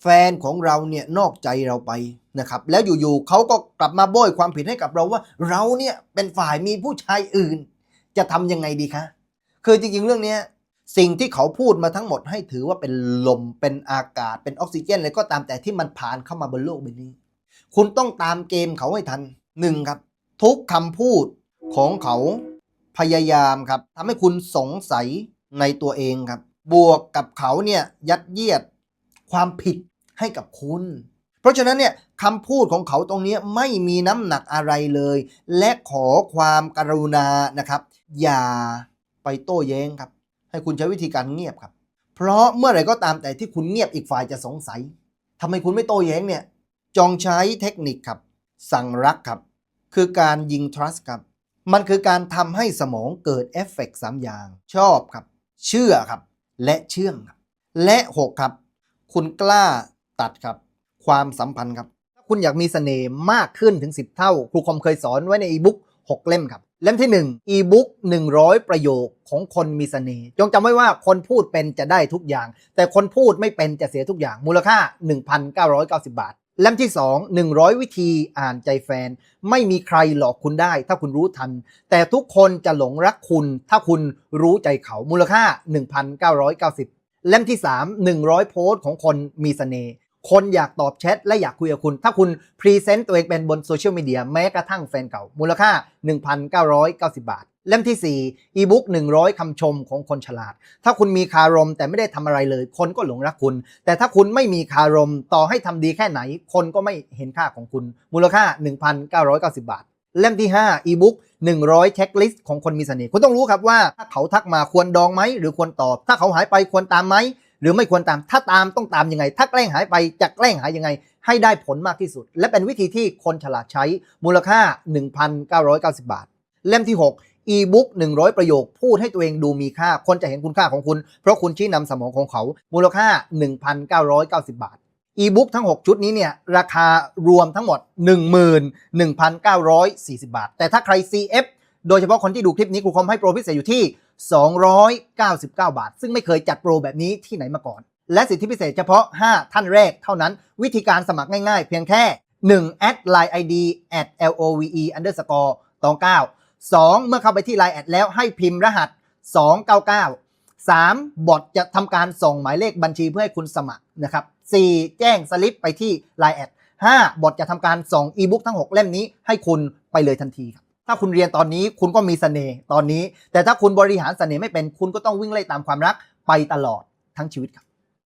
แฟนของเราเนี่ยนอกใจเราไปนะครับ แล้วอยู่ๆเขาก็กลับมาโบยความผิดให้กับเราว่า เราเนี่ยเป็นฝ่ายมีผู้ชายอื่น จะทำยังไงดีคะคือจริงๆเรื่องนี้สิ่งที่เขาพูดมาทั้งหมดให้ถือว่าเป็นลมเป็นอากาศเป็นออกซิเจนอะไรก็ตามแต่ที่มันผ่านเข้ามาบนโลกใบนี้ คุณต้องตามเกมเขาให้ทันหนึ่งครับ ทุกคำพูดของเขาพยายามครับทำให้คุณสงสัยในตัวเองครับ บวกกับเขาเนี่ยยัดเยียด ความผิดให้กับคุณ เพราะฉะนั้นเนี่ยคำพูดของเขาตรงนี้ไม่มีน้ำหนักอะไรเลย และขอความกรุณานะครับ อย่าไปโต้แย้งครับ ให้คุณใช้วิธีการเงียบครับ เพราะเมื่อไหร่ก็ตามแต่ที่คุณเงียบอีกฝ่ายจะสงสัยทำไมคุณไม่โต้แย้งเนี่ยจองใช้เทคนิคครับ สั่งรักครับ คือการยิง trust ครับ มันคือการทำให้สมองเกิดเอฟเฟกต์สามอย่าง ชอบครับ เชื่อครับ และเชื่องครับ และ 6 ครับ คุณกล้าตัดครับ ความสัมพันธ์ครับถ้าคุณอยากมีเสน่ห์มากขึ้นถึง 10 เท่า ครูคอมเคยสอนไว้ในอีบุ๊ก6 เล่มครับ เล่มที่1อีบุ๊ก100 ประโยคของคนมีเสน่ห์จงจำไว้ว่าคนพูดเป็นจะได้ทุกอย่าง แต่คนพูดไม่เป็นจะเสียทุกอย่าง มูลค่า 1,990 บาท เล่มที่ 2 100 วิธีอ่านใจแฟน ไม่มีใครหลอกคุณได้ ถ้าคุณรู้ทัน แต่ทุกคนจะหลงรักคุณ ถ้าคุณรู้ใจเขามูลค่า 1,990 เล่มที่ 3 100 โพสต์ของคนมีเสน่ห์คนอยากตอบแชทและอยากคุยกับคุณ ถ้าคุณพรีเซนต์ตัวเองเป็นบนโซเชียลมีเดียแม้กระทั่งแฟนเก่า มูลค่า 1,990 บาท เล่มที่ 4 อีบุ๊ก100 คำชมของคนฉลาด ถ้าคุณมีคารมแต่ไม่ได้ทำอะไรเลย คนก็หลงรักคุณ แต่ถ้าคุณไม่มีคารมต่อให้ทำดีแค่ไหน คนก็ไม่เห็นค่าของคุณ มูลค่า 1,990 บาท เล่มที่5อีบุ๊ก100เช็คลิสต์ของคนมีเสน่ห์คุณต้องรู้ครับว่าถ้าเขาทักมาควรดองไหมหรือควรตอบ ถ้าเขาหายไปควรตามไหมหรือไม่ควรตามถ้าตามต้องตามยังไง ถ้าแกล้งหายไปจะแกล้งหายยังไง ให้ได้ผลมากที่สุด และเป็นวิธีที่คนฉลาดใช้มูลค่า 1,990 บาท เล่มที่6 e-book 100 ประโยค พูดให้ตัวเองดูมีค่า คนจะเห็นคุณค่าของคุณ เพราะคุณชี้นำสมองของเขา มูลค่า 1,990 บาท e-book ทั้ง 6 ชุดนี้เนี่ยราคารวมทั้งหมด 11,940 บาท แต่ถ้าใคร CF โดยเฉพาะคนที่ดูคลิปนี้ครูคอมให้โปรพิเศษอยู่ที่ 299 บาท ซึ่งไม่เคยจัดโปรแบบนี้ที่ไหนมาก่อน และสิทธิพิเศษเฉพาะ 5 ท่านแรกเท่านั้น วิธีการสมัครง่ายๆ เพียงแค่ 1 add line id at love underscore 29 2 เมื่อเข้าไปที่ line แอดแล้วให้พิมพ์รหัส 299 3 บอทจะทำการส่งหมายเลขบัญชีเพื่อให้คุณสมัครนะครับ 4 แจ้งสลิปไปที่ line แอด 5 บอทจะทำการส่งอีบุ๊กทั้ง 6 เล่มนี้ให้คุณไปเลยทันทีครับถ้าคุณเรียนตอนนี้คุณก็มีเสน่ห์ตอนนี้ แต่ถ้าคุณบริหารเสน่ห์ไม่เป็นคุณก็ต้องวิ่งไล่ตามความรักไปตลอดทั้งชีวิตครับ